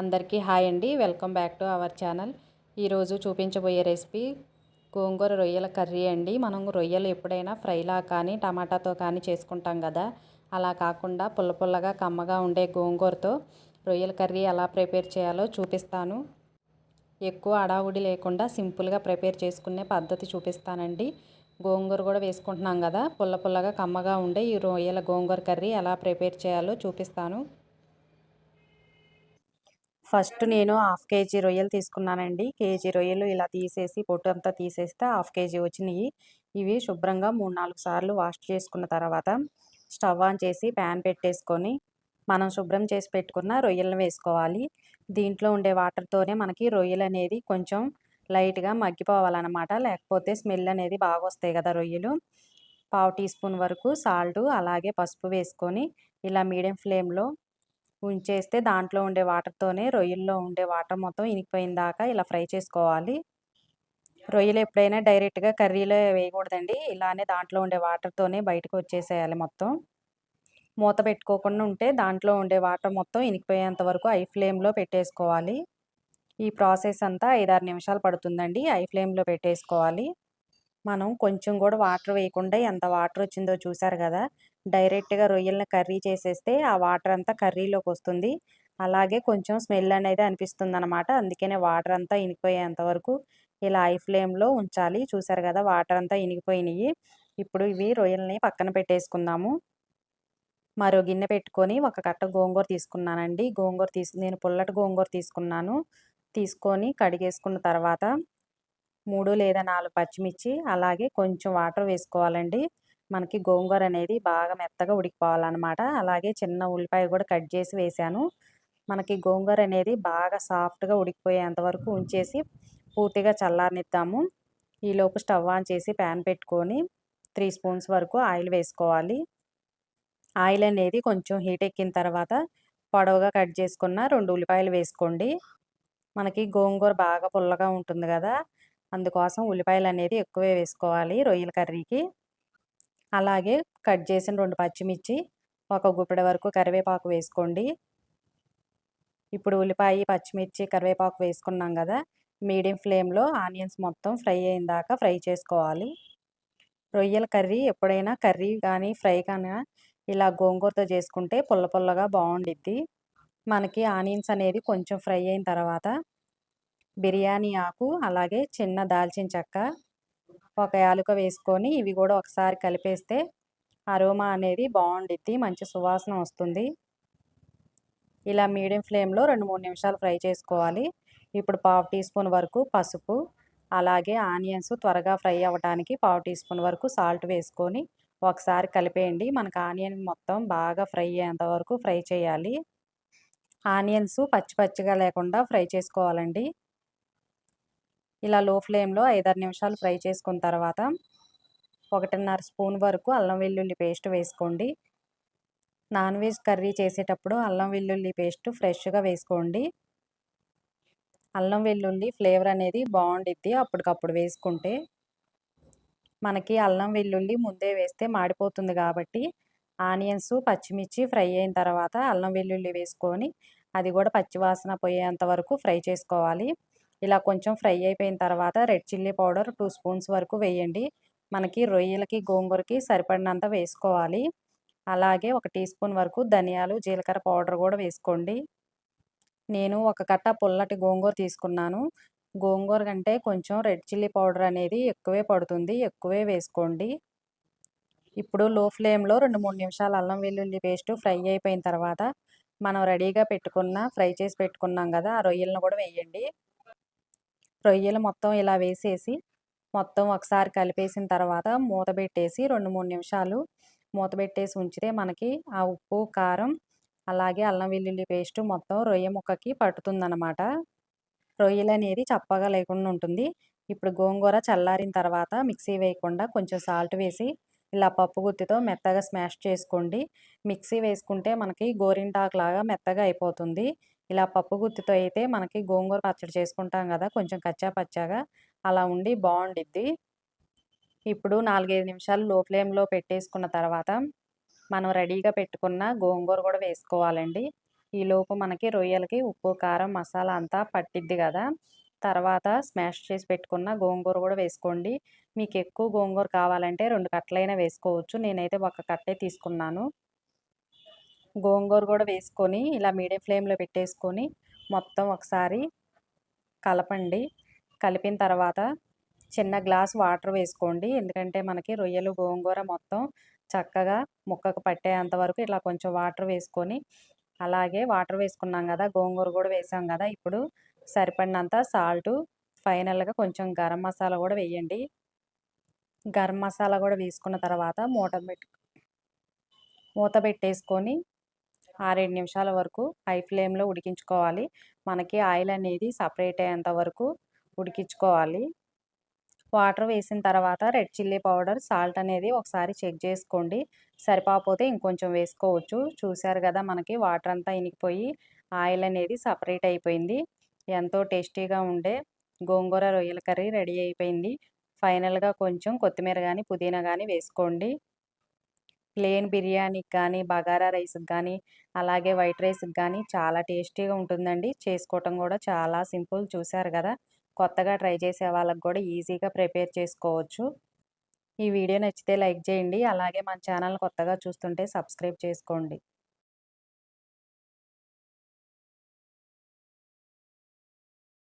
అందరికీ హాయ్ అండి. Welcome back to our channel. ఈరోజు చూపించబోయే రెసిపీ గోంగూర రొయ్యల కర్రీ అండి. మనం రొయ్యలు ఎప్పుడైనా ఫ్రైలా కానీ టమాటాతో కానీ చేసుకుంటాం కదా. అలా కాకుండా పుల్ల పుల్లగా కమ్మగా ఉండే గోంగూరతో రొయ్యల కర్రీ ఎలా ప్రిపేర్ చేయాలో చూపిస్తాను. ఎక్కువ అడావుడి లేకుండా సింపుల్గా ప్రిపేర్ చేసుకునే పద్ధతి చూపిస్తానండి. గోంగూర కూడా వేసుకుంటున్నాం కదా. పుల్ల పుల్లగా కమ్మగా ఉండే ఈ రొయ్యల గోంగూర కర్రీ ఎలా ప్రిపేర్ చేయాలో చూపిస్తాను. ఫస్ట్ నేను హాఫ్ కేజీ రొయ్యలు తీసుకున్నానండి. కేజీ రొయ్యలు ఇలా తీసేసి పొట్టు అంతా తీసేస్తే హాఫ్ కేజీ వచ్చినాయి. ఇవి శుభ్రంగా మూడు నాలుగు సార్లు వాష్ చేసుకున్న తర్వాత స్టవ్ ఆన్ చేసి ప్యాన్ పెట్టేసుకొని మనం శుభ్రం చేసి పెట్టుకున్న రొయ్యలను వేసుకోవాలి. దీంట్లో ఉండే వాటర్తోనే మనకి రొయ్యలు అనేది కొంచెం లైట్గా మగ్గిపోవాలన్నమాట. లేకపోతే స్మెల్ అనేది బాగా వస్తాయి కదా రొయ్యలు. పావు టీ స్పూన్ వరకు సాల్ట్ అలాగే పసుపు వేసుకొని ఇలా మీడియం ఫ్లేమ్లో ఉంచేస్తే దాంట్లో ఉండే వాటర్తోనే రొయ్యల్లో ఉండే వాటర్ మొత్తం ఇనికిపోయిన దాకా ఇలా ఫ్రై చేసుకోవాలి. రొయ్యలు ఎప్పుడైనా డైరెక్ట్గా కర్రీలో వేయకూడదండి. ఇలానే దాంట్లో ఉండే వాటర్తోనే బయటకు వచ్చేసేయాలి మొత్తం. మూత పెట్టుకోకుండా ఉంటే దాంట్లో ఉండే వాటర్ మొత్తం ఇనికిపోయేంత వరకు ఐ ఫ్లేమ్లో పెట్టేసుకోవాలి. ఈ ప్రాసెస్ అంతా ఐదారు నిమిషాలు పడుతుందండి. ఐ ఫ్లేమ్లో పెట్టేసుకోవాలి. మనం కొంచెం కూడా వాటర్ వేయకుండా ఎంత వాటర్ వచ్చిందో చూసారు కదా డైరెక్ట్గా రొయ్యలను కర్రీ చేసేస్తే ఆ వాటర్ అంతా కర్రీలోకి వస్తుంది అలాగే కొంచెం స్మెల్ అనేది అనిపిస్తుంది అనమాట అందుకనే వాటర్ అంతా ఇనిగిపోయేంత వరకు ఇలా ఐ ఫ్లేమ్లో ఉంచాలి. చూసారు కదా వాటర్ అంతా ఇనిగిపోయినాయి ఇప్పుడు ఇవి రొయ్యల్ని పక్కన పెట్టేసుకుందాము. మరో గిన్నె పెట్టుకొని ఒక కట్ట గోంగూర తీసుకున్నానండి. గోంగూర తీసు నేను పుల్లటి గోంగూర తీసుకున్నాను. తీసుకొని కడిగేసుకున్న తర్వాత మూడు లేదా నాలుగు పచ్చిమిర్చి అలాగే కొంచెం వాటర్ వేసుకోవాలండి. మనకి గోంగూర అనేది బాగా మెత్తగా ఉడికిపోవాలన్నమాట. అలాగే చిన్న ఉల్లిపాయ కూడా కట్ చేసి వేసాను. మనకి గోంగూర అనేది బాగా సాఫ్ట్గా ఉడికిపోయేంత వరకు ఉంచేసి పూర్తిగా చల్లారనిద్దాము. ఈలోపు స్టవ్ ఆన్ చేసి ప్యాన్ పెట్టుకొని త్రీ స్పూన్స్ వరకు ఆయిల్ వేసుకోవాలి. ఆయిల్ అనేది కొంచెం హీట్ ఎక్కిన తర్వాత పొడవుగా కట్ చేసుకున్న రెండు ఉల్లిపాయలు వేసుకోండి. మనకి గోంగూర బాగా పుల్లగా ఉంటుంది కదా అందుకోసం ఉల్లిపాయలు అనేది ఎక్కువే వేసుకోవాలి రొయ్యల కర్రీకి. అలాగే కట్ చేసిన రెండు పచ్చిమిర్చి ఒక గుప్పెడ వరకు కరివేపాకు వేసుకోండి. ఇప్పుడు ఉల్లిపాయ పచ్చిమిర్చి కరివేపాకు వేసుకున్నాం కదా మీడియం ఫ్లేమ్లో ఆనియన్స్ మొత్తం ఫ్రై అయిన దాకా ఫ్రై చేసుకోవాలి. రొయ్యల కర్రీ ఎప్పుడైనా కర్రీ కానీ ఫ్రై కానీ ఇలా గోంగూరతో చేసుకుంటే పుల్ల పుల్లగా బాగుండిద్ది. మనకి ఆనియన్స్ అనేది కొంచెం ఫ్రై అయిన తర్వాత బిర్యానీ ఆకు అలాగే చిన్న దాల్చిన చెక్క ఒక యాలుక వేసుకొని ఇవి కూడా ఒకసారి కలిపేస్తే అరోమా అనేది బాగుండిద్ది మంచి సువాసన వస్తుంది. ఇలా మీడియం ఫ్లేమ్లో రెండు మూడు నిమిషాలు ఫ్రై చేసుకోవాలి. ఇప్పుడు పావు టీ స్పూన్ వరకు పసుపు అలాగే ఆనియన్స్ త్వరగా ఫ్రై అవ్వడానికి పావు టీ స్పూన్ వరకు సాల్ట్ వేసుకొని ఒకసారి కలిపేయండి. మనకు ఆనియన్ మొత్తం బాగా ఫ్రై అయ్యేంత వరకు ఫ్రై చేయాలి. ఆనియన్స్ పచ్చి పచ్చిగా లేకుండా ఫ్రై చేసుకోవాలండి. ఇలా లో ఫ్లేమ్లో ఐదారు నిమిషాలు ఫ్రై చేసుకున్న తర్వాత ఒకటిన్నర స్పూన్ వరకు అల్లం వెల్లుల్లి పేస్ట్ వేసుకోండి. నాన్ వెజ్ కర్రీ చేసేటప్పుడు అల్లం వెల్లుల్లి పేస్ట్ ఫ్రెష్గా వేసుకోండి. అల్లం వెల్లుల్లి ఫ్లేవర్ అనేది బాగుండిద్ది అప్పటికప్పుడు వేసుకుంటే. మనకి అల్లం వెల్లుల్లి ముందే వేస్తే మాడిపోతుంది కాబట్టి ఆనియన్స్ పచ్చిమిర్చి ఫ్రై అయిన తర్వాత అల్లం వెల్లుల్లి వేసుకొని అది కూడా పచ్చివాసన పోయేంత వరకు ఫ్రై చేసుకోవాలి. ఇలా కొంచెం ఫ్రై అయిపోయిన తర్వాత red chilli powder two spoons వరకు వేయండి. మనకి రొయ్యలకి గోంగూరకి సరిపడినంత వేసుకోవాలి. అలాగే ఒక టీ స్పూన్ వరకు ధనియాలు జీలకర్ర పౌడర్ కూడా వేసుకోండి. నేను ఒక కట్ట పుల్లటి గోంగూర తీసుకున్నాను. గోంగూర కంటే కొంచెం రెడ్ చిల్లీ పౌడర్ అనేది ఎక్కువే పడుతుంది. ఎక్కువే వేసుకోండి. ఇప్పుడు లో ఫ్లేమ్లో రెండు మూడు నిమిషాలు అల్లం వెల్లుల్లి పేస్ట్ ఫ్రై అయిపోయిన తర్వాత మనం రెడీగా పెట్టుకున్న ఫ్రై చేసి పెట్టుకున్నాం కదా ఆ రొయ్యలను కూడా వేయండి. రొయ్యలు మొత్తం ఇలా వేసేసి మొత్తం ఒకసారి కలిపేసిన తర్వాత మూత పెట్టేసి రెండు మూడు నిమిషాలు మూత పెట్టేసి ఉంచితే మనకి ఆ ఉప్పు కారం అలాగే అల్లం వెల్లుల్లి పేస్ట్ మొత్తం రొయ్య ముక్కకి పట్టుతుందన్నమాట. రొయ్యలు అనేది చప్పగా లేకుండా ఉంటుంది. ఇప్పుడు గోంగూర చల్లారిన తర్వాత మిక్సీ వేయకుండా కొంచెం సాల్ట్ వేసి ఇలా పప్పు గుత్తితో మెత్తగా స్మాష్ చేసుకోండి. మిక్సీ వేసుకుంటే మనకి గోరింటాకు లాగా మెత్తగా అయిపోతుంది. ఇలా పప్పు గుత్తితో అయితే మనకి గోంగూర పచ్చడి చేసుకుంటాం కదా కొంచెం కచ్చా పచ్చాగా అలా ఉండి బాగుండిద్ది. ఇప్పుడు నాలుగైదు నిమిషాలు లో ఫ్లేమ్లో పెట్టేసుకున్న తర్వాత మనం రెడీగా పెట్టుకున్న గోంగూర కూడా వేసుకోవాలండి. ఈలోపు మనకి రొయ్యలకి ఉప్పు కారం మసాలా అంతా పట్టిద్ది కదా. తర్వాత స్మాష్ చేసి పెట్టుకున్న గోంగూర కూడా వేసుకోండి. మీకు ఎక్కువ గోంగూర కావాలంటే రెండు కట్టలైనా వేసుకోవచ్చు. నేనైతే ఒక కట్టే తీసుకున్నాను. గోంగూర కూడా వేసుకొని ఇలా మీడియం ఫ్లేమ్లో పెట్టేసుకొని మొత్తం ఒకసారి కలపండి. కలిపిన తర్వాత చిన్న గ్లాస్ వాటర్ వేసుకోండి. ఎందుకంటే మనకి రొయ్యలు గోంగూర మొత్తం చక్కగా ముక్కకు పట్టేంత వరకు ఇలా కొంచెం వాటర్ వేసుకొని అలాగే వాటర్ వేసుకున్నాం కదా గోంగూర కూడా వేసాం కదా ఇప్పుడు సరిపడినంత సాల్టు ఫైనల్గా కొంచెం గరం మసాలా కూడా వేయండి. గరం మసాలా కూడా వేసుకున్న తర్వాత మూట పెట్టు మూత పెట్టేసుకొని ఆరేడు నిమిషాల వరకు హై ఫ్లేమ్లో ఉడికించుకోవాలి. మనకి ఆయిల్ అనేది సపరేట్ అయ్యేంత వరకు ఉడికించుకోవాలి. వాటర్ వేసిన తర్వాత రెడ్ చిల్లీ పౌడర్ సాల్ట్ అనేది ఒకసారి చెక్ చేసుకోండి. సరిపోతే ఇంకొంచెం వేసుకోవచ్చు. చూశారు కదా మనకి వాటర్ అంతా ఇనికిపోయి ఆయిల్ అనేది సపరేట్ అయిపోయింది. ఎంతో టేస్టీగా ఉండే గోంగూర రొయ్యల కర్రీ రెడీ అయిపోయింది. ఫైనల్గా కొంచెం కొత్తిమీర కానీ పుదీనా కానీ వేసుకోండి. ప్లేన్ బిర్యానీకి కానీ బగారా రైస్కి కానీ అలాగే వైట్ రైస్కి కానీ చాలా టేస్టీగా ఉంటుందండి. చేసుకోవటం కూడా చాలా సింపుల్ చూసారు కదా! కొత్తగా ట్రై చేసే వాళ్ళకి కూడా ఈజీగా ప్రిపేర్ చేసుకోవచ్చు. ఈ వీడియో నచ్చితే లైక్ చేయండి. అలాగే మన ఛానల్ కొత్తగా చూస్తుంటే సబ్స్క్రైబ్ చేసుకోండి.